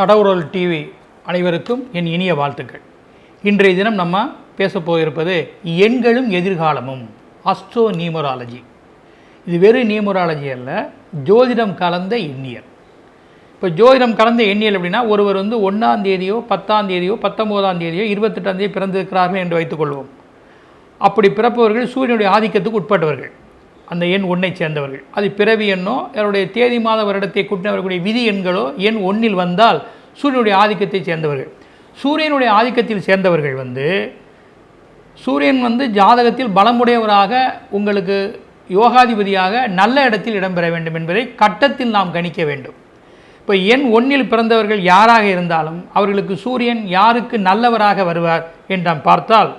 கடவுரல் TV அனைவருக்கும் என் இனிய வாழ்த்துக்கள். இன்றைய தினம் நம்ம பேச போயிருப்பது எண்களும் எதிர்காலமும் அஸ்ட்ரோ நியூமராலஜி இது வெறும் நியூமராலஜி அல்ல ஜோதிடம் கலந்த எண்ணியல். இப்போ ஜோதிடம் கலந்த எண்ணியல் அப்படின்னா ஒருவர் வந்து ஒன்றாம் தேதியோ பத்தாம் தேதியோ பத்தொம்போதாம் தேதியோ இருபத்தெட்டாம் தேதி பிறந்திருக்கிறார்கள் என்று வைத்துக்கொள்வோம் அப்படி பிறப்பவர்கள் சூரியனுடைய ஆதிக்கத்துக்கு உட்பட்டவர்கள். அந்த எண் ஒன்றை சேர்ந்தவர்கள். அது பிறவி எண்ணோ அவருடைய தேதி மாத வருடத்தை கூட்டினவர்களுடைய விதி எண்களோ எண் ஒன்றில் வந்தால் சூரியனுடைய ஆதிக்கத்தை சேர்ந்தவர்கள். சூரியனுடைய ஆதிக்கத்தில் சேர்ந்தவர்கள் வந்து சூரியன் வந்து ஜாதகத்தில் பலமுடையவராக உங்களுக்கு யோகாதிபதியாக நல்ல இடத்தில் இடம்பெற வேண்டும் என்பதை கட்டத்தில் நாம் கணிக்க வேண்டும். இப்போ எண் ஒன்றில் பிறந்தவர்கள் யாராக இருந்தாலும் அவர்களுக்கு சூரியன் யாருக்கு நல்லவராக வருவார் என்று நாம் பார்த்தால்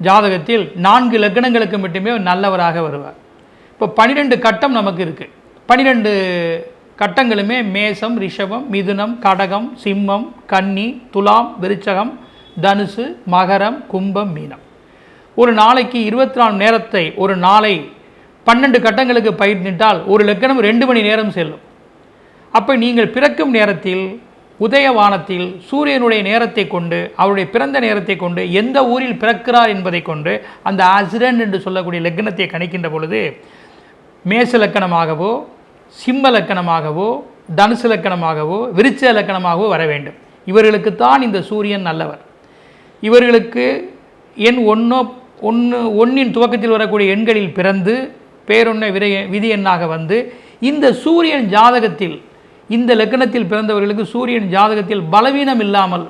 ஜாதகத்தில் நான்கு லக்னங்களுக்கு மட்டுமே நல்லவராக வருவார். இப்போ பன்னிரெண்டு கட்டம் நமக்கு இருக்குது பன்னிரெண்டு கட்டங்களுமே மேசம் ரிஷபம் மிதுனம் கடகம் சிம்மம் கன்னி துலாம் விருச்சகம் தனுசு மகரம் கும்பம் மீனம். ஒரு நாளைக்கு இருபத்தி நாலு நேரத்தை ஒரு நாளை பன்னெண்டு கட்டங்களுக்கு பயிர்ந்துட்டால் ஒரு லக்கணம் ரெண்டு மணி நேரம் செல்லும். அப்போ நீங்கள் பிறக்கும் நேரத்தில் உதயவானத்தில் சூரியனுடைய நேரத்தை கொண்டு அவருடைய பிறந்த நேரத்தை கொண்டு எந்த ஊரில் பிறக்கிறார் என்பதை கொண்டு அந்த அசிரன் என்று சொல்லக்கூடிய லக்னத்தை கணிக்கின்ற பொழுது மேச லக்கணமாகவோ சிம்ம லக்கணமாகவோ தனுசு லக்கணமாகவோ விருச்ச லக்கணமாகவோ வர வேண்டும். இவர்களுக்குத்தான் இந்த சூரியன் நல்லவர். இவர்களுக்கு எண் ஒன்றோ ஒன்று ஒன்றின் துவக்கத்தில் வரக்கூடிய எண்களில் பிறந்து பேரொன்ன விரை விதி எண்ணாக வந்து இந்த சூரியன் ஜாதகத்தில் இந்த லக்கணத்தில் பிறந்தவர்களுக்கு சூரியன் ஜாதகத்தில் பலவீனம் இல்லாமல்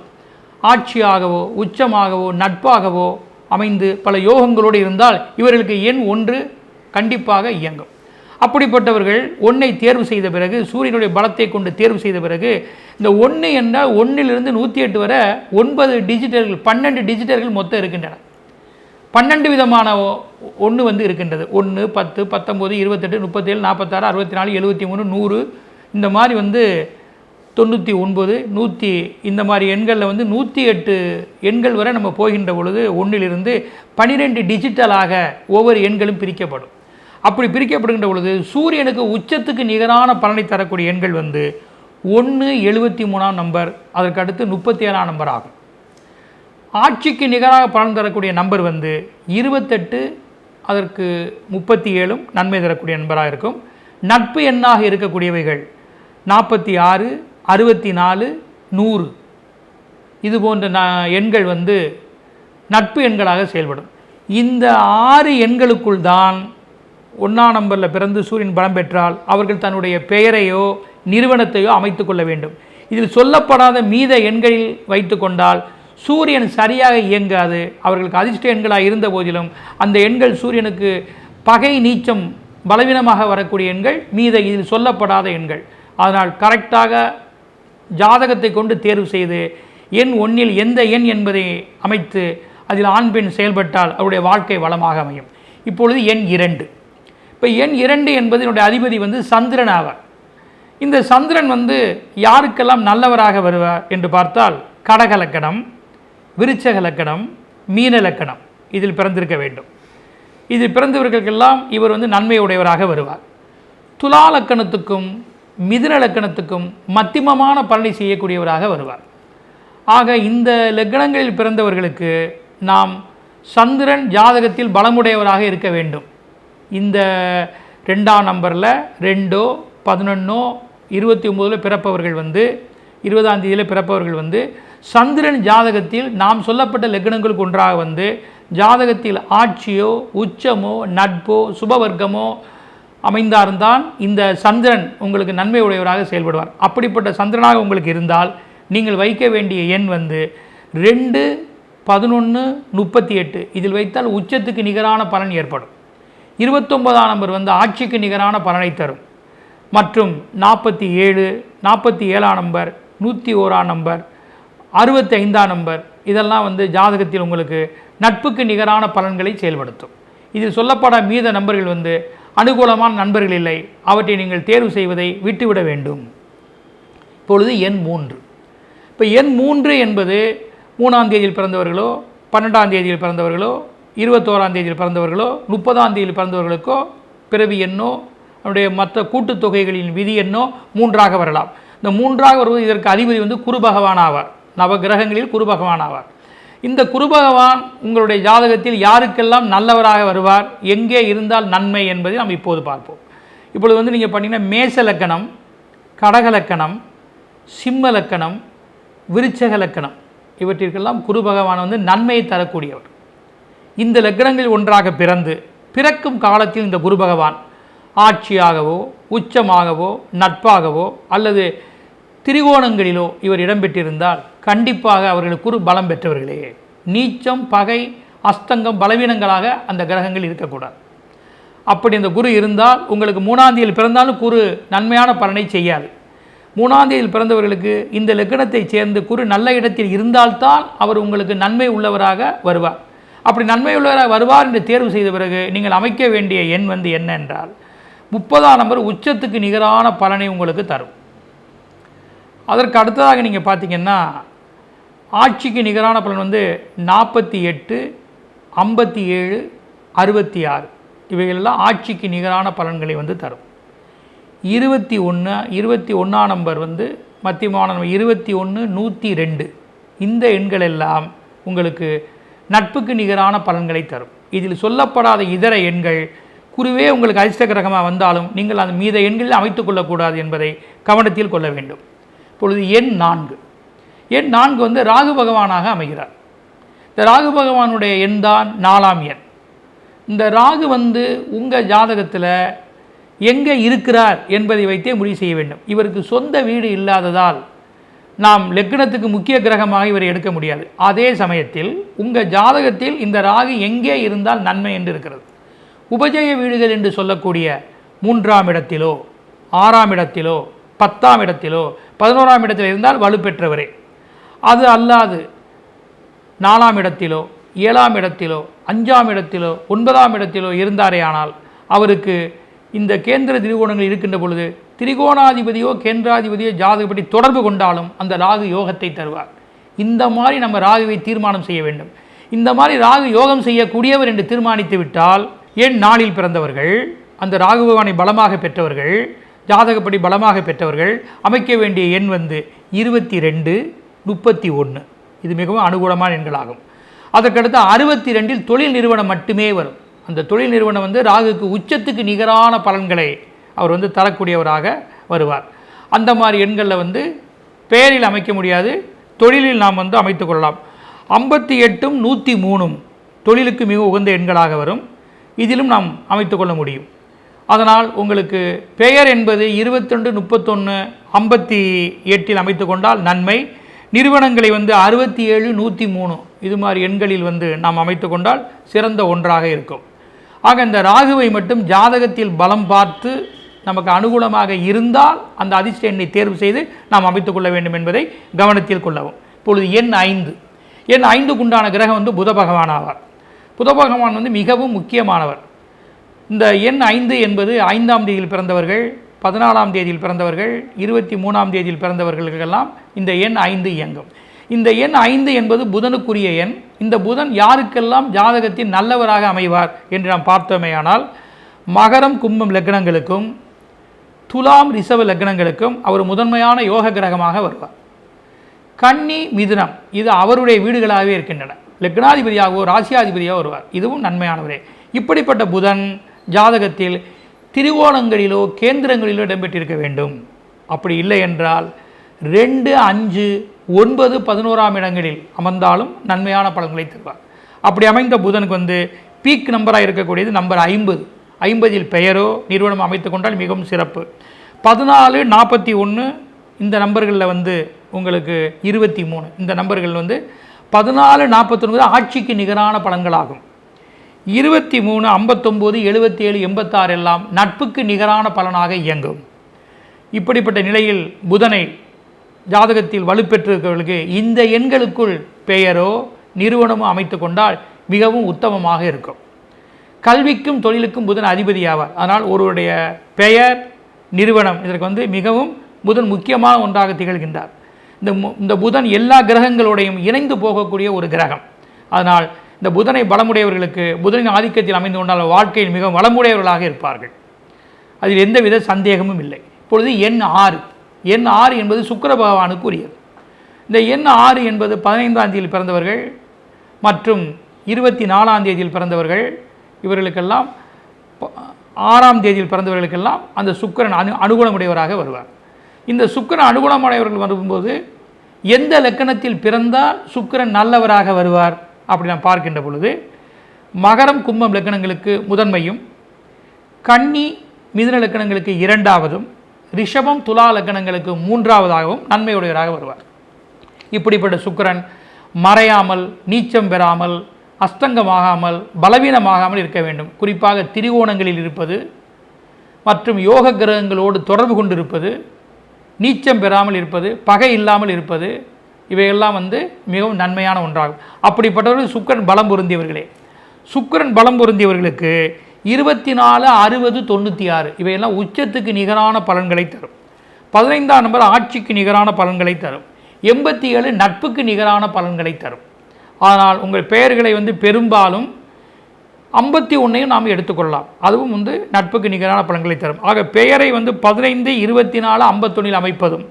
ஆட்சியாகவோ உச்சமாகவோ நட்பாகவோ அமைந்து பல யோகங்களோடு இருந்தால் இவர்களுக்கு எண் ஒன்று கண்டிப்பாக இயங்கும். அப்படிப்பட்டவர்கள் ஒன்றை தேர்வு செய்த பிறகு சூரியனுடைய பலத்தை கொண்டு தேர்வு செய்த பிறகு இந்த ஒன்று என்றால் ஒன்றிலிருந்து நூற்றி எட்டு வரை ஒன்பது டிஜிட்டல்கள் பன்னெண்டு டிஜிட்டல்கள் மொத்தம் இருக்கின்றன. பன்னெண்டு விதமான ஒன்று வந்து இருக்கின்றது. ஒன்று பத்து பத்தொம்போது இருபத்தெட்டு முப்பத்தேழு நாற்பத்தாறு அறுபத்தி நாலு எழுபத்தி மூணு நூறு இந்த மாதிரி வந்து தொண்ணூற்றி ஒன்பது நூற்றி இந்த மாதிரி எண்களில் வந்து நூற்றி எட்டு எண்கள் வரை நம்ம போகின்ற பொழுது ஒன்றிலிருந்து பன்னிரெண்டு டிஜிட்டலாக ஒவ்வொரு எண்களும் பிரிக்கப்படும். அப்படி பிரிக்கப்படுகின்ற பொழுது சூரியனுக்கு உச்சத்துக்கு நிகரான பலனை தரக்கூடிய எண்கள் வந்து ஒன்று எழுபத்தி மூணாம் நம்பர் அதற்கு அடுத்து முப்பத்தி ஏழாம் நம்பர் ஆகும். ஆட்சிக்கு நிகராக பலன் தரக்கூடிய நம்பர் வந்து இருபத்தெட்டு அதற்கு முப்பத்தி ஏழும் நன்மை தரக்கூடிய நண்பராக இருக்கும். நட்பு எண்ணாக இருக்கக்கூடியவைகள் நாற்பத்தி ஆறு அறுபத்தி நாலு நூறு. இது போன்ற ந எண்கள் வந்து நட்பு எண்களாக செயல்படும். இந்த ஆறு எண்களுக்குள் தான் ஒன்றாம் நம்பரில் பிறந்து சூரியன் பலம் பெற்றால் அவர்கள் தன்னுடைய பெயரையோ நிறுவனத்தையோ அமைத்து கொள்ள வேண்டும். இதில் சொல்லப்படாத மீத எண்களில் வைத்து கொண்டால் சூரியன் சரியாக இயங்காது. அவர்களுக்கு அதிர்ஷ்ட எண்களாக இருந்த போதிலும் அந்த எண்கள் சூரியனுக்கு பகை நீச்சம் பலவீனமாக வரக்கூடிய எண்கள் மீத இதில் சொல்லப்படாத எண்கள். அதனால் கரெக்டாக ஜாதகத்தை கொண்டு தேர்வு செய்து எண் ஒன்றில் எந்த எண் என்பதை அமைத்து அதில் ஆண் பெண் செயல்பட்டால் அவருடைய வாழ்க்கை வளமாக அமையும். இப்பொழுது எண் இரண்டு. இப்போ எண் இரண்டு என்பது என்னுடைய அதிபதி வந்து சந்திரன் ஆவார். இந்த சந்திரன் வந்து யாருக்கெல்லாம் நல்லவராக வருவார் என்று பார்த்தால் கடக லக்கணம் விருச்சக லக்கணம் மீன லக்கணம் இதில் பிறந்திருக்க வேண்டும். இதில் பிறந்தவர்களுக்கெல்லாம் இவர் வந்து நன்மையுடையவராக வருவார். துலா லக்கணத்துக்கும் மிதுன லக்கணத்துக்கும் மத்திமமான பலனை செய்யக்கூடியவராக வருவார். ஆக இந்த லக்கணங்களில் பிறந்தவர்களுக்கு நாம் சந்திரன் ஜாதகத்தில் பலமுடையவராக இருக்க வேண்டும். இந்த ரெண்டாம் நம்பரில் ரெண்டோ பதினொன்னோ இருபத்தி ஒம்போதில் பிறப்பவர்கள் வந்து இருபதாம் தேதியில் பிறப்பவர்கள் வந்து சந்திரன் ஜாதகத்தில் நாம் சொல்லப்பட்ட லக்னங்களுக்கு ஒன்றாக வந்து ஜாதகத்தில் ஆட்சியோ உச்சமோ நட்போ சுபவர்க்கமோ அமைந்தார்தான் இந்த சந்திரன் உங்களுக்கு நன்மை உடையவராக செயல்படுவார். அப்படிப்பட்ட சந்திரனாக உங்களுக்கு இருந்தால் நீங்கள் வைக்க வேண்டிய எண் வந்து ரெண்டு பதினொன்று முப்பத்தி எட்டு. இதில் வைத்தால் உச்சத்துக்கு நிகரான பலன் ஏற்படும். இருபத்தொன்பதாம் நம்பர் வந்து ஆட்சிக்கு நிகரான பலனை தரும். மற்றும் நாற்பத்தி ஏழு நாற்பத்தி ஏழாம் நம்பர் நூற்றி ஓராம் நம்பர் அறுபத்தி ஐந்தாம் நம்பர் இதெல்லாம் வந்து ஜாதகத்தில் உங்களுக்கு நட்புக்கு நிகரான பலன்களை செயல்படுத்தும். இதில் சொல்லப்பட மீத நம்பர்கள் வந்து அனுகூலமான நண்பர்கள் இல்லை. அவற்றை நீங்கள் தேர்வு செய்வதை விட்டுவிட வேண்டும். இப்பொழுது எண் மூன்று. இப்போ எண் மூன்று என்பது மூணாம் தேதியில் பிறந்தவர்களோ பன்னெண்டாம் தேதியில் பிறந்தவர்களோ இருபத்தோராம் தேதியில் பிறந்தவர்களோ முப்பதாம் தேதியில் பிறந்தவர்களுக்கோ பிறவி எண்ணோ அவருடைய மற்ற கூட்டுத்தொகைகளின் விதி எண்ணோ மூன்றாக வரலாம். இந்த மூன்றாக வருவது இதற்கு அதிபதி வந்து குரு பகவான் ஆவார். நவ கிரகங்களில் குரு பகவான் ஆவார். இந்த குரு பகவான் உங்களுடைய ஜாதகத்தில் யாருக்கெல்லாம் நல்லவராக வருவார் எங்கே இருந்தால் நன்மை என்பதை நாம் இப்போது பார்ப்போம். இப்பொழுது வந்து நீங்கள் பார்த்தீங்கன்னா மேச லக்கணம் கடக லக்கணம் சிம்ம லக்கணம் விருச்சக லக்கணம். இவற்றிற்கெல்லாம் குரு பகவான் வந்து நன்மையை தரக்கூடியவர். இந்த லக்னங்களில் ஒன்றாக பிறந்து பிறக்கும் காலத்தில் இந்த குரு பகவான் ஆட்சியாகவோ உச்சமாகவோ நட்பாகவோ அல்லது திரிகோணங்களிலோ இவர் இடம்பெற்றிருந்தால் கண்டிப்பாக அவர்கள் குரு பலம் பெற்றவர்களே. நீச்சம் பகை அஸ்தங்கம் பலவீனங்களாக அந்த கிரகங்கள் இருக்கக்கூடாது. அப்படி அந்த குரு இருந்தால் உங்களுக்கு மூணாந்தியில் பிறந்தாலும் குரு நன்மையான பலனை செய்யாது. மூணாந்தியில் பிறந்தவர்களுக்கு இந்த லக்னத்தைச் சேர்ந்து குரு நல்ல இடத்தில் இருந்தால்தான் அவர் உங்களுக்கு நன்மை உள்ளவராக வருவார். அப்படி நன்மையுள்ளவராக வருவார் என்று தேர்வு செய்த பிறகு நீங்கள் அமைக்க வேண்டிய எண் வந்து என்ன என்றால் முப்பதாம் நம்பர் உச்சத்துக்கு நிகரான பலனை உங்களுக்கு தரும். அதற்கு அடுத்ததாக நீங்கள் பார்த்தீங்கன்னா ஆட்சிக்கு நிகரான பலன் வந்து நாற்பத்தி எட்டு ஐம்பத்தி ஏழு அறுபத்தி ஆறு. இவைகளெல்லாம் ஆட்சிக்கு நிகரான பலன்களை வந்து தரும். இருபத்தி ஒன்று இருபத்தி ஒன்றாம் நம்பர் வந்து மத்தியமான நம்பர் இருபத்தி ஒன்று நூற்றி ரெண்டு. இந்த எண்கள் எல்லாம் உங்களுக்கு நட்புக்கு நிகரான பலன்களை தரும். இதில் சொல்லப்படாத இதர எண்கள் குருவே உங்களுக்கு அதிர்ஷ்ட கிரகமாக வந்தாலும் நீங்கள் அந்த மீத எண்களில் அமைத்துக் கொள்ளக்கூடாது என்பதை கவனத்தில் கொள்ள வேண்டும். இப்பொழுது எண் நான்கு. எண் நான்கு வந்து ராகு பகவானாக அமைகிறார். இந்த ராகு பகவானுடைய எண் தான் நாலாம் எண். இந்த ராகு வந்து உங்கள் ஜாதகத்தில் எங்கே இருக்கிறார் என்பதை வைத்தே முடிவு செய்ய வேண்டும். இவருக்கு சொந்த வீடு இல்லாததால் நாம் லக்னத்துக்கு முக்கிய கிரகமாக இவரை எடுக்க முடியாது. அதே சமயத்தில் உங்கள் ஜாதகத்தில் இந்த ராகு எங்கே இருந்தால் நன்மை என்று இருக்கிறது. உபஜய வீடுகள் என்று சொல்லக்கூடிய மூன்றாம் இடத்திலோ ஆறாம் இடத்திலோ பத்தாம் இடத்திலோ பதினோராம் இடத்தில் இருந்தால் வலுப்பெற்றவரே. அது அல்லாது நாலாம் இடத்திலோ ஏழாம் இடத்திலோ அஞ்சாம் இடத்திலோ ஒன்பதாம் இடத்திலோ இருந்தாரே ஆனால் அவருக்கு இந்த கேந்திர திரிகோணங்கள் இருக்கின்ற பொழுது திரிகோணாதிபதியோ கேந்திராதிபதியோ ஜாதகப்படி தொடர்பு கொண்டாலும் அந்த ராகு யோகத்தை தருவார். இந்த மாதிரி நம்ம ராகுவை தீர்மானம் செய்ய வேண்டும். இந்த மாதிரி ராகு யோகம் செய்யக்கூடியவர் என்று தீர்மானித்து விட்டால் என் நாளில் பிறந்தவர்கள் அந்த ராகு பகவானை பலமாக பெற்றவர்கள் ஜாதகப்படி பலமாக பெற்றவர்கள் அமைக்க வேண்டிய எண் வந்து இருபத்தி ரெண்டு முப்பத்தி ஒன்று இது மிகவும் அனுகூலமான எண்களாகும். அதற்கடுத்து அறுபத்தி ரெண்டில் தொழில் நிறுவனம் மட்டுமே வரும். அந்த தொழில் நிறுவனம் வந்து ராகுக்கு உச்சத்துக்கு நிகரான பலன்களை அவர் வந்து தரக்கூடியவராக வருவார். அந்த மாதிரி எண்களில் வந்து பெயரில் அமைக்க முடியாது தொழிலில் நாம் வந்து அமைத்து கொள்ளலாம். ஐம்பத்தி எட்டும் நூற்றி மூணும் தொழிலுக்கு மிக உகந்த எண்களாக வரும். இதிலும் நாம் அமைத்துக்கொள்ள முடியும். அதனால் உங்களுக்கு பெயர் என்பது இருபத்தொன்று முப்பத்தொன்று ஐம்பத்தி எட்டில் அமைத்து கொண்டால் நன்மை. நிறுவனங்களை வந்து அறுபத்தி ஏழு நூற்றி மூணு இது மாதிரி எண்களில் வந்து நாம் அமைத்து கொண்டால் சிறந்த ஒன்றாக இருக்கும். ஆக இந்த ராகுவை மட்டும் ஜாதகத்தில் பலம் பார்த்து நமக்கு அனுகூலமாக இருந்தால் அந்த அதிர்ஷ்ட எண்ணை தேர்வு செய்து நாம் அமைத்துக் கொள்ள வேண்டும் என்பதை கவனத்தில் கொள்ளவும். இப்பொழுது எண் ஐந்து. எண் ஐந்துக்குண்டான கிரகம் வந்து புத பகவான் ஆவார். புத பகவான் வந்து மிகவும் முக்கியமானவர். இந்த எண் ஐந்து என்பது ஐந்தாம் தேதியில் பிறந்தவர்கள் பதினாலாம் தேதியில் பிறந்தவர்கள் இருபத்தி மூணாம் தேதியில் பிறந்தவர்களுக்கெல்லாம் இந்த எண் ஐந்து இயங்கும். இந்த எண் ஐந்து என்பது புதனுக்குரிய எண். இந்த புதன் யாருக்கெல்லாம் ஜாதகத்தின் நல்லவராக அமைவார் என்று நாம் பார்த்தோமேயானால் மகரம் கும்பம் லக்னங்களுக்கும் துலாம் ரிசவ லக்னங்களுக்கும் அவர் முதன்மையான யோக கிரகமாக வருவார். கன்னி மிதுனம் இது அவருடைய வீடுகளாகவே இருக்கின்றன. லக்னாதிபதியாகவோ ராசியாதிபதியாகவோ வருவார். இதுவும் நன்மையானவரே. இப்படிப்பட்ட புதன் ஜாதகத்தில் திரிகோணங்களிலோ கேந்திரங்களிலோ இடம்பெற்றிருக்க வேண்டும். அப்படி இல்லை என்றால் ரெண்டு அஞ்சு ஒன்பது பதினோராம் இடங்களில் அமர்ந்தாலும் நன்மையான பலன்களை தருவார். அப்படி அமைந்த புதனுக்கு வந்து பீக் நம்பராக இருக்கக்கூடியது நம்பர் ஐம்பது. ஐம்பதில் பெயரோ நிறுவனம் அமைத்து கொண்டால் மிகவும் சிறப்பு. பதினாலு நாற்பத்தி ஒன்று இந்த நம்பர்களில் வந்து உங்களுக்கு இருபத்தி மூணு. இந்த நம்பர்கள் வந்து பதினாலு நாற்பத்தொன்பது ஆட்சிக்கு நிகரான பலன்களாகும் இருபத்தி மூணு ஐம்பத்தொம்போது எழுபத்தி ஏழு எண்பத்தாறு எல்லாம் நட்புக்கு நிகரான பலனாக இயங்கும். இப்படிப்பட்ட நிலையில் புதனை ஜாதகத்தில் வலுப்பெற்றிருக்கிறவர்களுக்கு இந்த எண்களுக்குள் பெயரோ நிறுவனமோ அமைத்து கொண்டால் மிகவும் உத்தமமாக இருக்கும். கல்விக்கும் தொழிலுக்கும் புதன் அதிபதி ஆவார் அதனால் ஒருவருடைய பெயர் நிறுவனம் இதற்கு வந்து மிகவும் புதன் முக்கியமான ஒன்றாக திகழ்கின்றார். இந்த மு- இந்த புதன் எல்லா கிரகங்களோடையும் இணைந்து போகக்கூடிய ஒரு கிரகம். அதனால் இந்த புதனை பலமுடையவர்களுக்கு புதனின் ஆதிக்கத்தில் அமைந்து கொண்டால் வாழ்க்கையில் மிகவும் வளமுடையவர்களாக இருப்பார்கள். அதில் எந்தவித சந்தேகமும் இல்லை. இப்பொழுது எண் ஆறு. எண் ஆறு என்பது சுக்கர பகவானுக்குரியது இந்த எண் ஆறு என்பது பதினைந்தாம் தேதியில் பிறந்தவர்கள் மற்றும் இருபத்தி நாலாம் தேதியில் பிறந்தவர்கள் இவர்களுக்கெல்லாம் ப- ஆறாம் தேதியில் பிறந்தவர்களுக்கெல்லாம் அந்த சுக்கிரன் அனு அனுகூலமுடையவராக வருவார். இந்த சுக்கிரன் அனுகூலமுடையவர்கள் வரும்போது எந்த லக்கணத்தில் பிறந்தால் சுக்கிரன் நல்லவராக வருவார் அப்படி நாம் பார்க்கின்ற பொழுது மகரம் கும்பம் லக்கணங்களுக்கு முதன்மையும் கன்னி மிதுன லக்கணங்களுக்கு இரண்டாவதும் ரிஷபம் துலா லக்கணங்களுக்கு மூன்றாவதாகவும் நன்மையுடையவராக வருவார். இப்படிப்பட்ட சுக்கிரன் மறையாமல் நீச்சம் பெறாமல் அஸ்தங்கமாகாமல் பலவீனமாகாமல் இருக்க வேண்டும். குறிப்பாக திரிகோணங்களில் இருப்பது மற்றும் யோக கிரகங்களோடு தொடர்பு கொண்டிருப்பது நீச்சம் பெறாமல் இருப்பது பகை இல்லாமல் இருப்பது இவையெல்லாம் வந்து மிகவும் நன்மையான ஒன்றாகும். அப்படிப்பட்டவர்கள் சுக்கிரன் பலம் பொருந்தியவர்களே. சுக்கிரன் பலம் பொருந்தியவர்களுக்கு இருபத்தி நாலு அறுபது தொண்ணூற்றி ஆறு இவையெல்லாம் உச்சத்துக்கு நிகரான பலன்களை தரும். பதினைந்தாம் நம்பர் ஆட்சிக்கு நிகரான பலன்களை தரும். எண்பத்தி ஏழு நட்புக்கு நிகரான பலன்களை தரும். ஆனால் உங்கள் பெயர்களை வந்து பெரும்பாலும் ஐம்பத்தி ஒன்றையும் நாம் எடுத்துக்கொள்ளலாம். அதுவும் வந்து நட்புக்கு நிகரான பலன்களை தரும். ஆக பெயரை வந்து பதினைந்து இருபத்தி நாலு ஐம்பத்தொன்னில் அமைப்பதும்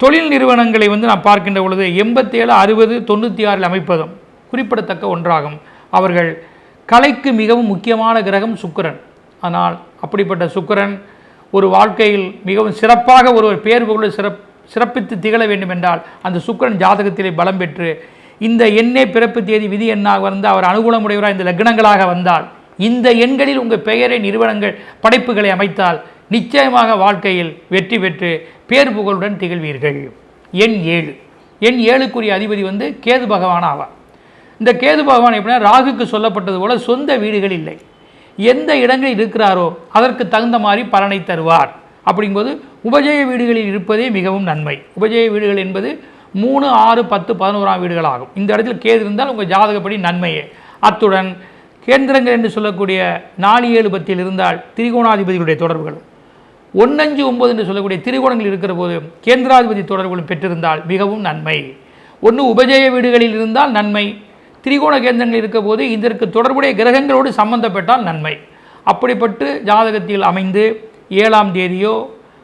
தொழில் நிறுவனங்களை வந்து நாம் பார்க்கின்ற பொழுது எண்பத்தேழு அறுபது தொண்ணூற்றி ஆறில் அமைப்பதும் குறிப்பிடத்தக்க ஒன்றாகும். அவர்கள் கலைக்கு மிகவும் முக்கியமான கிரகம் சுக்கிரன். ஆனால் அப்படிப்பட்ட சுக்கிரன் ஒரு வாழ்க்கையில் மிகவும் சிறப்பாக ஒருவர் பேர் புகழ சிறப் சிறப்பித்து திகழ வேண்டும் என்றால் அந்த சுக்கிரன் ஜாதகத்திலே பலம் பெற்று இந்த எண்ணே பிறப்பு தேதி விதி எண்ணாக வந்து அவர் அனுகூலமுடையவராக இந்த லக்னங்களாக வந்தால் இந்த எண்களில் உங்கள் பெயரை நிறுவனங்கள் படைப்புகளை அமைத்தால் நிச்சயமாக வாழ்க்கையில் வெற்றி பெற்று பேர் புகழுடன் திகழ்வீர்கள். எண் ஏழு. எண் ஏழுக்குரிய அதிபதி வந்து கேது பகவான் ஆவார். இந்த கேது பகவான் எப்படின்னா ராகுக்கு சொல்லப்பட்டது போல சொந்த வீடுகள் இல்லை. எந்த இடங்களில் இருக்கிறாரோ அதற்கு தகுந்த மாதிரி பலனை தருவார். அப்படிங்கும்போது உபஜய வீடுகளில் இருப்பதே மிகவும் நன்மை. உபஜய வீடுகள் என்பது மூணு ஆறு பத்து பதினோராம் வீடுகள் ஆகும் இந்த இடத்துல கேது இருந்தால் உங்கள் ஜாதகப்படி நன்மையே. அத்துடன் கேந்திரங்கள் என்று சொல்லக்கூடிய நாலு ஏழு பத்தில் இருந்தால் திரிகோணாதிபதிகளுடைய தொடர்புகள் ஒன்னஞ்சு ஒன்பது என்று சொல்லக்கூடிய திரிகோணங்கள் இருக்கிற போது கேந்திராதிபதி தொடர்புகளும் பெற்றிருந்தால் மிகவும் நன்மை. ஒன்று உபஜய வீடுகளில் இருந்தால் நன்மை. திரிகோண கேந்திரங்கள் இருக்க போது இதற்கு தொடர்புடைய கிரகங்களோடு சம்பந்தப்பட்டால் நன்மை. அப்படிப்பட்டு ஜாதகத்தில் அமைந்து ஏழாம் தேதியோ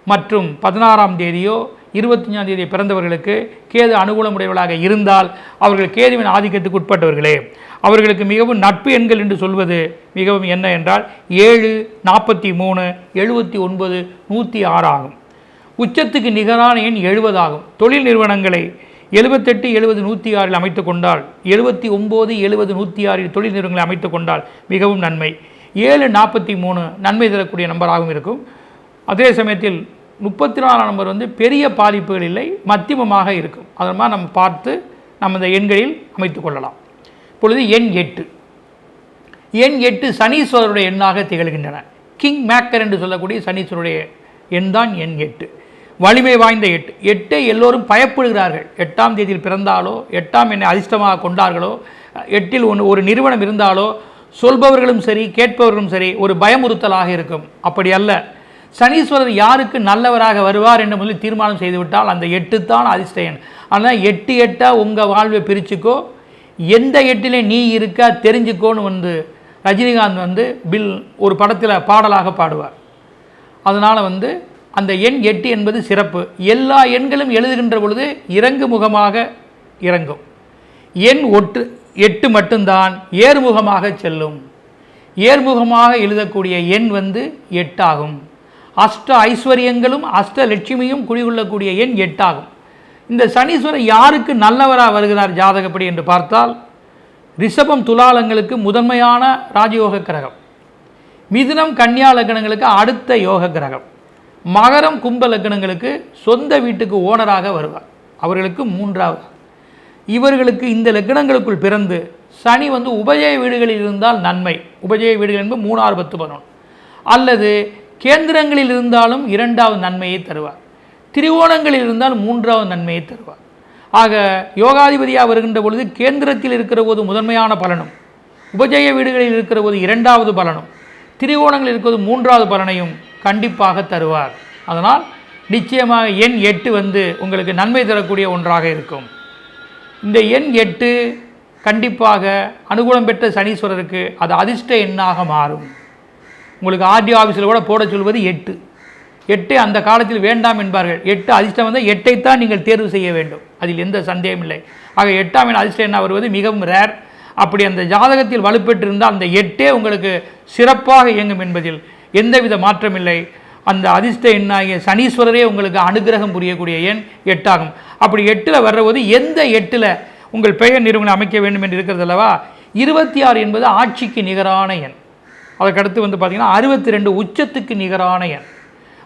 மற்றும் பதினாறாம் தேதியோ இருபத்தஞ்சாம் தேதி பிறந்தவர்களுக்கு கேது அனுகூலமுடையவர்களாக இருந்தால் அவர்கள் கேதுவின் ஆதிக்கத்துக்கு உட்பட்டவர்களே. அவர்களுக்கு மிகவும் நட்பு எண்கள் என்று சொல்வது மிகவும் என்ன என்றால் ஏழு நாற்பத்தி மூணு எழுபத்தி ஒன்பது நூற்றி ஆறு ஆகும். உச்சத்துக்கு நிகரான எண் எழுபது ஆகும். தொழில் நிறுவனங்களை எழுபத்தெட்டு எழுபது நூற்றி ஆறில் அமைத்து கொண்டால் எழுபத்தி ஒம்பது எழுபது நூற்றி ஆறில் தொழில் நிறுவனங்களை அமைத்து கொண்டால் மிகவும் நன்மை. ஏழு நாற்பத்தி மூணு நன்மை தரக்கூடிய நம்பராகவும் இருக்கும். அதே சமயத்தில் முப்பத்தி நாலாம் நம்பர் வந்து பெரிய பாதிப்புகள் இல்லை மத்தியமமாக இருக்கும். அதன் மாதிரி நம்ம பார்த்து நம்ம இந்த எண்களில் அமைத்து கொள்ளலாம். இப்பொழுது எண் எட்டு. எண் எட்டு சனீஸ்வரருடைய எண்ணாக திகழ்கின்றன. கிங் மேக்கர் என்று சொல்லக்கூடிய சனீஸ்வருடைய எண் தான் எண் எட்டு. வலிமை வாய்ந்த எட்டு. எட்டை எல்லோரும் பயப்படுகிறார்கள். எட்டாம் தேதியில் பிறந்தாலோ எட்டாம் எண்ணை அதிர்ஷ்டமாக கொண்டார்களோ எட்டில் ஒன்று ஒரு நிறுவனம் இருந்தாலோ சொல்பவர்களும் சரி கேட்பவர்களும் சரி ஒரு பயமுறுத்தலாக இருக்கும். அப்படி அல்ல. சனீஸ்வரர் யாருக்கு நல்லவராக வருவார் என்று முதலில் தீர்மானம் செய்துவிட்டால் அந்த எட்டு தான் அதிஷ்டயன். ஆனால் எட்டு எட்டாக உங்கள் வாழ்வை பிரிச்சுக்கோ எந்த எட்டிலே நீ இருக்கா தெரிஞ்சுக்கோன்னு வந்து ரஜினிகாந்த் வந்து பில் ஒரு படத்தில் பாடலாக பாடுவார். அதனால் வந்து அந்த எண் எட்டு என்பது சிறப்பு. எல்லா எண்களும் எழுதுகின்ற பொழுது இறங்கு முகமாக இறங்கும். எண் ஒட்டு எட்டு மட்டும்தான் ஏர்முகமாக செல்லும். ஏர்முகமாக எழுதக்கூடிய எண் வந்து எட்டாகும். அஷ்ட ஐஸ்வர்யங்களும் அஷ்ட லட்சுமியும் குடிகொள்ளக்கூடிய எண் எட்டாகும். இந்த சனீஸ்வரர் யாருக்கு நல்லவராக வருகிறார் ஜாதகப்படி என்று பார்த்தால் ரிஷபம் துலாலங்களுக்கு முதன்மையான ராஜயோக கிரகம். மிதுனம் கன்னியா லக்னங்களுக்கு அடுத்த யோக கிரகம். மகரம் கும்ப லக்னங்களுக்கு சொந்த வீட்டுக்கு ஓனராக வருவார். அவர்களுக்கு மூன்றாவது. இவர்களுக்கு இந்த லக்னங்களுக்குள் பிறந்து சனி வந்து உபஜய வீடுகளில் இருந்தால் நன்மை. உபஜய வீடுகள் என்பது மூணாறு பத்து பதினொன்று. அல்லது கேந்திரங்களில் இருந்தாலும் இரண்டாவது நன்மையை தருவார். திரிகோணங்களில் இருந்தால் மூன்றாவது நன்மையை தருவார். ஆக யோகாதிபதியாக வருகின்ற பொழுது கேந்திரத்தில் இருக்கிற போது முதன்மையான பலனும் உபஜய வீடுகளில் இருக்கிற போது இரண்டாவது பலனும் திரிகோணங்களில் இருக்கிறது மூன்றாவது பலனையும் கண்டிப்பாக தருவார். அதனால் நிச்சயமாக எண் எட்டு வந்து உங்களுக்கு நன்மை தரக்கூடிய ஒன்றாக இருக்கும். இந்த எண் எட்டு கண்டிப்பாக அனுகூலம் பெற்ற சனீஸ்வரருக்கு அது அதிர்ஷ்ட எண்ணாக மாறும். உங்களுக்கு ஆர்டிஓ ஆஃபீஸில் கூட போட சொல்வது எட்டு. எட்டு அந்த காலத்தில் வேண்டாம் என்பார்கள். எட்டு அதிர்ஷ்டம் வந்தால் எட்டைத்தான் நீங்கள் தேர்வு செய்ய வேண்டும். அதில் எந்த சந்தேகம் இல்லை. ஆக எட்டாம் எண் அதிர்ஷ்டம் என்ன வருவது? மிகவும் ரேர் அப்படி அந்த ஜாதகத்தில் வலுப்பெற்றிருந்தால் அந்த எட்டே உங்களுக்கு சிறப்பாக இயங்கும் என்பதில் எந்தவித மாற்றமில்லை அந்த அதிர்ஷ்ட எண்ணாகிய சனீஸ்வரரே உங்களுக்கு அனுகிரகம் புரியக்கூடிய எண் எட்டாகும். அப்படி எட்டில் வர்றபோது எந்த எட்டில் உங்கள் பெயர் நிறுவனம் அமைக்க வேண்டும் என்று இருக்கிறது அல்லவா? இருபத்தி ஆறு என்பது ஆட்சிக்கு நிகரான எண். அதற்கடுத்து வந்து பார்த்திங்கன்னா அறுபத்தி ரெண்டு உச்சத்துக்கு நிகரான எண்.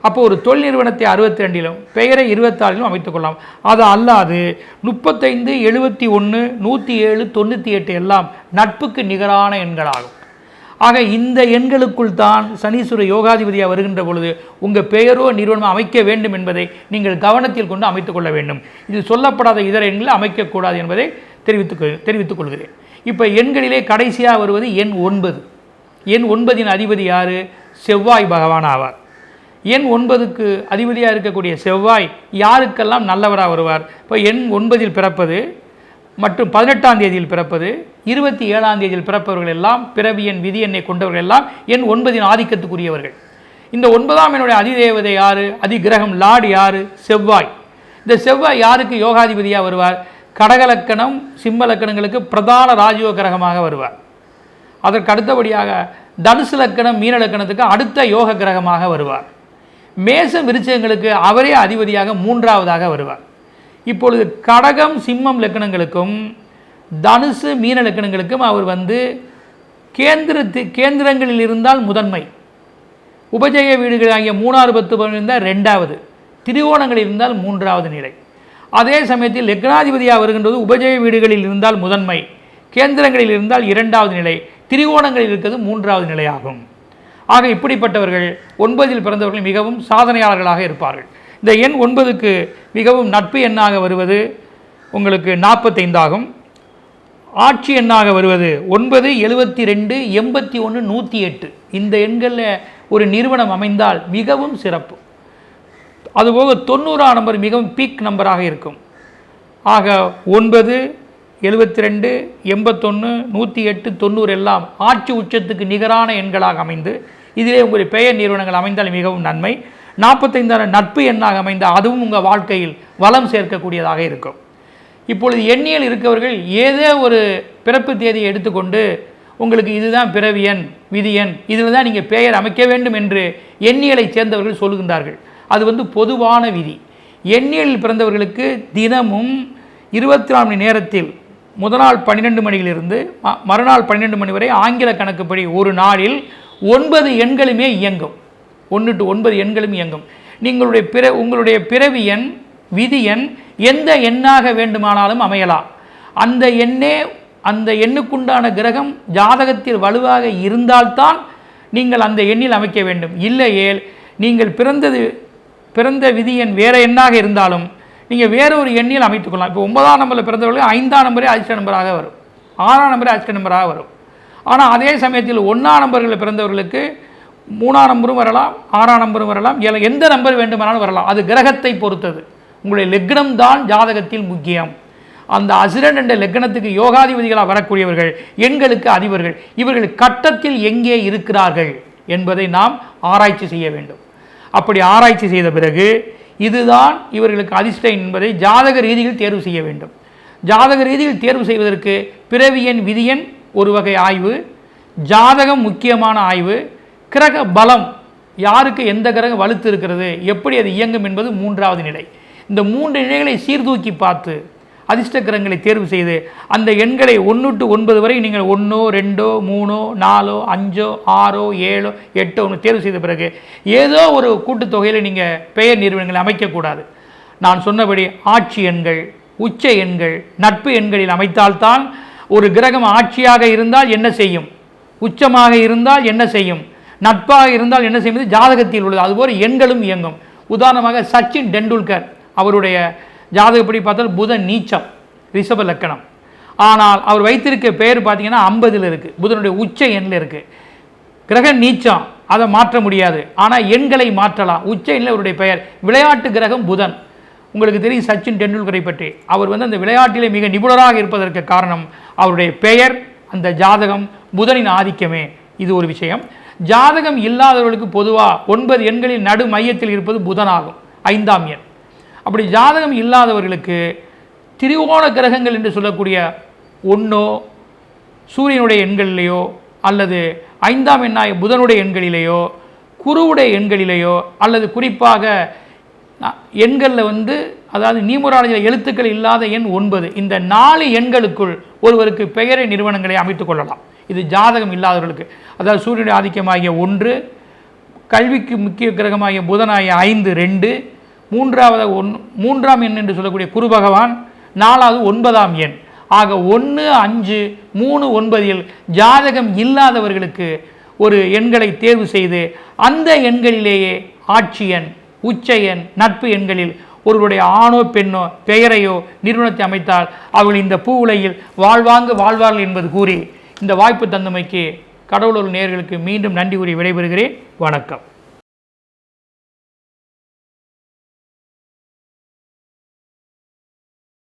அப்போ ஒரு தொழில் நிறுவனத்தை அறுபத்தி ரெண்டிலும் பெயரை இருபத்தாறிலும் அமைத்துக்கொள்ளலாம் அது அல்லாது முப்பத்தைந்து எழுபத்தி ஒன்று நூற்றி ஏழு தொண்ணூற்றி எட்டு எல்லாம் நட்புக்கு நிகரான எண்களாகும். ஆக இந்த எண்களுக்குள் தான் சனீஸ்வர யோகாதிபதியாக வருகின்ற பொழுது உங்கள் பெயரோ நிறுவனம் அமைக்க வேண்டும் என்பதை நீங்கள் கவனத்தில் கொண்டு அமைத்துக்கொள்ள வேண்டும். இது சொல்லப்படாத இதர எண்களை அமைக்கக்கூடாது என்பதை தெரிவித்துக் கொள்- தெரிவித்துக் கொள்கிறேன். இப்போ எண்களிலே கடைசியாக வருவது எண் ஒன்பது. எண் ஒன்பதின் அதிபதி யார்? செவ்வாய் பகவான் ஆவார். எண் ஒன்பதுக்கு அதிபதியாக இருக்கக்கூடிய செவ்வாய் யாருக்கெல்லாம் நல்லவராக வருவார்? இப்போ எண் ஒன்பதில் பிறப்பது மற்றும் பதினெட்டாம் தேதியில் பிறப்பது இருபத்தி ஏழாம் தேதியில் பிறப்பவர்கள் எல்லாம் பிறவி எண் விதி எண்ணை கொண்டவர்கள் எல்லாம் எண் ஒன்பதின் ஆதிக்கத்துக்குரியவர்கள். இந்த ஒன்பதாம் என்னுடைய அதிதேவதை யார்? அதிகிரகம் லார்டு யார்? செவ்வாய். இந்த செவ்வாய் யாருக்கு யோகாதிபதியாக வருவார்? கடகலக்கணம் சிம்மலக்கணங்களுக்கு பிரதான ராஜயோக கிரகமாக வருவார். அதற்கு அடுத்தபடியாக தனுசு லக்கணம் மீன லக்கணத்துக்கு அடுத்த யோக கிரகமாக வருவார். மேச விருச்சகங்களுக்கு அவரே அதிபதியாக மூன்றாவதாக வருவார். இப்பொழுது கடகம் சிம்மம் லக்கணங்களுக்கும் தனுசு மீன லக்கணங்களுக்கும் அவர் வந்து கேந்திரத்து கேந்திரங்களில் இருந்தால் முதன்மை. உபஜய வீடுகள் ஆகிய மூணாறு பத்து பதினொன்று இருந்தால் ரெண்டாவது. திரிகோணங்களில் இருந்தால் மூன்றாவது நிலை. அதே சமயத்தில் லக்னாதிபதியாக வருகின்றது உபஜய வீடுகளில் இருந்தால் முதன்மை. கேந்திரங்களில் இருந்தால் இரண்டாவது நிலை. திரிகோணங்களில் இருக்கிறது மூன்றாவது நிலையாகும். ஆக இப்படிப்பட்டவர்கள் ஒன்பதில் பிறந்தவர்கள் மிகவும் சாதனையாளர்களாக இருப்பார்கள். இந்த எண் ஒன்பதுக்கு மிகவும் நட்பு எண்ணாக வருவது உங்களுக்கு நாற்பத்தைந்தாகும். ஆட்சி எண்ணாக வருவது ஒன்பது எழுபத்தி ரெண்டு எண்பத்தி ஒன்று நூற்றி எட்டு இந்த எண்களில் ஒரு நிறுவனம் அமைந்தால் மிகவும் சிறப்பு. அதுபோக தொண்ணூறாம் நம்பர் மிகவும் பீக் நம்பராக இருக்கும். ஆக ஒன்பது எழுபத்தி ரெண்டு எண்பத்தொன்று நூற்றி எட்டு தொண்ணூறு எல்லாம் ஆட்சி உச்சத்துக்கு நிகரான எண்களாக அமைந்து இதிலே உங்களுடைய பெயர் நிறுவனங்கள் அமைந்தால் மிகவும் நன்மை. நாற்பத்தைந்தான நட்பு எண்ணாக அமைந்த அதுவும் உங்கள் வாழ்க்கையில் வளம் சேர்க்கக்கூடியதாக இருக்கும். இப்பொழுது எண்ணியல் இருக்கவர்கள் ஏதோ ஒரு பிறப்பு தேதியை எடுத்துக்கொண்டு உங்களுக்கு இதுதான் பிறவி எண் விதி எண் இதில் தான் நீங்கள் பெயர் அமைக்க வேண்டும் என்று எண்ணியலை சேர்ந்தவர்கள் சொல்லுகின்றார்கள் அது வந்து பொதுவான விதி. எண்ணியலில் பிறந்தவர்களுக்கு தினமும் இருபத்தி நாலு மணி நேரத்தில் முதல் நாள் பன்னிரெண்டு மணியிலிருந்து ம- மறுநாள் பன்னிரெண்டு மணி வரை ஆங்கில கணக்குப்படி ஒரு நாளில் ஒன்பது எண்களுமே இயங்கும். ஒன்று டு ஒன்பது எண்களும் இயங்கும். நீங்களுடைய பிற உங்களுடைய பிறவி எண் விதி எண் எந்த எண்ணாக வேண்டுமானாலும் அமையலாம். அந்த எண்ணே அந்த எண்ணுக்குண்டான கிரகம் ஜாதகத்தில் வலுவாக இருந்தால்தான் நீங்கள் அந்த எண்ணில் அமைக்க வேண்டும். இல்லையேல் நீங்கள் பிறந்தது பிறந்த விதி எண் வேறு எண்ணாக இருந்தாலும் நீங்கள் வேறு ஒரு எண்ணில் அமைத்துக்கொள்ளலாம் இப்போ ஒன்பதாம் நம்பரில் பிறந்தவர்களுக்கு ஐந்தாம் நம்பரே அதிர்ஷ்ட நம்பராக வரும். ஆறாம் நம்பரே அதிர்ஷ்ட நம்பராக வரும். ஆனால் அதே சமயத்தில் ஒன்றாம் நம்பர்களில் பிறந்தவர்களுக்கு மூணாம் நம்பரும் வரலாம் ஆறாம் நம்பரும் வரலாம் எந்த நம்பர் வேண்டுமானாலும் வரலாம். அது கிரகத்தை பொறுத்தது. உங்களுடைய லக்னம் தான் ஜாதகத்தில் முக்கியம். அந்த அசுரன் என்ற லக்னத்துக்கு யோகாதிபதிகளாக வரக்கூடியவர்கள் எண்களுக்கு அதிபர்கள் இவர்கள் கட்டத்தில் எங்கே இருக்கிறார்கள் என்பதை நாம் ஆராய்ச்சி செய்ய வேண்டும். அப்படி ஆராய்ச்சி செய்த பிறகு இதுதான் இவர்களுக்கு அதிர்ஷ்டம் என்பதை ஜாதக ரீதியில் தேர்வு செய்ய வேண்டும். ஜாதக ரீதியில் தேர்வு செய்வதற்கு பிறவியன் விதியன் ஒரு வகை ஆய்வு ஜாதகம் முக்கியமான ஆய்வு கிரக பலம் யாருக்கு எந்த கிரகம் வலுத்து இருக்கிறது எப்படி அது இயங்கும் என்பது மூன்றாவது நிலை. இந்த மூன்று நிலைகளை சீர்தூக்கி பார்த்து அதிர்ஷ்ட கிரகங்களை தேர்வு செய்து அந்த எண்களை ஒன்று டு ஒன்பது வரை நீங்கள் ஒன்றோ ரெண்டோ மூணோ நாலோ அஞ்சோ ஆறோ ஏழோ எட்டோ ஒன்று தேர்வு செய்த பிறகு ஏதோ ஒரு கூட்டுத்தொகையில் நீங்கள் பெயர் நிறுவனங்களை அமைக்கக்கூடாது. நான் சொன்னபடி ஆட்சி எண்கள் உச்ச எண்கள் நட்பு எண்களில் அமைத்தால்தான் ஒரு கிரகம் ஆட்சியாக இருந்தால் என்ன செய்யும்? உச்சமாக இருந்தால் என்ன செய்யும்? நட்பாக இருந்தால் என்ன செய்யும்? ஜாதகத்தில் உள்ளது. அதுபோல் எண்களும் இயங்கும். உதாரணமாக சச்சின் டெண்டுல்கர் அவருடைய ஜாதகப்படி பார்த்தால் புதன் நீச்சம் ரிஷப லக்கணம். ஆனால் அவர் வைத்திருக்க பெயர் பார்த்தீங்கன்னா ஐம்பதில் இருக்குது புதனுடைய உச்ச எண்ணில் இருக்குது கிரக நீச்சம் அதை மாற்ற முடியாது. ஆனால் எண்களை மாற்றலாம். உச்ச எண்ணில் அவருடைய பெயர். விளையாட்டு கிரகம் புதன். உங்களுக்கு தெரியும் சச்சின் டெண்டுல்கரை பற்றி. அவர் வந்து அந்த விளையாட்டிலே மிக நிபுணராக இருப்பதற்கு காரணம் அவருடைய பெயர் அந்த ஜாதகம் புதனின் ஆதிக்கமே. இது ஒரு விஷயம். ஜாதகம் இல்லாதவர்களுக்கு பொதுவாக ஒன்பது எண்களில் நடு மையத்தில் இருப்பது புதனாகும். ஐந்தாம் எண். அப்படி ஜாதகம் இல்லாதவர்களுக்கு திரிகோண கிரகங்கள் என்று சொல்லக்கூடிய ஒன்றோ சூரியனுடைய எண்களிலேயோ அல்லது ஐந்தாம் எண்ணாய புதனுடைய எண்களிலேயோ குருவுடைய எண்களிலேயோ அல்லது குறிப்பாக எண்களில் வந்து அதாவது நியூமராலஜியில் எழுத்துக்கள் இல்லாத எண் ஒன்பது. இந்த நாலு எண்களுக்குள் ஒருவருக்கு பெயரை நிறுவனங்களை அமைத்துக் கொள்ளலாம். இது ஜாதகம் இல்லாதவர்களுக்கு. அதாவது சூரியனுடைய ஆதிக்கமாகிய ஒன்று கல்விக்கு முக்கிய கிரகமாகிய புதனாகிய ஐந்து ரெண்டு மூன்றாவது ஒன் மூன்றாம் எண் என்று சொல்லக்கூடிய குரு பகவான் நாலாவது ஒன்பதாம் எண். ஆக ஒன்று அஞ்சு மூணு ஒன்பதில் ஜாதகம் இல்லாதவர்களுக்கு ஒரு எண்களை தேர்வு செய்து அந்த எண்களிலேயே ஆட்சி எண் உச்ச எண் நட்பு எண்களில் ஒருவருடைய ஆணோ பெண்ணோ பெயரையோ நிறுவனத்தை அமைத்தால் அவர்கள் இந்த பூ உலகில் வாழ்வாங்கு வாழ்வார்கள் என்பது கூறி இந்த வாய்ப்பு தந்தமைக்கு கடவுளூர் நேர்களுக்கு மீண்டும் நன்றி கூறி விடைபெறுகிறேன். வணக்கம்.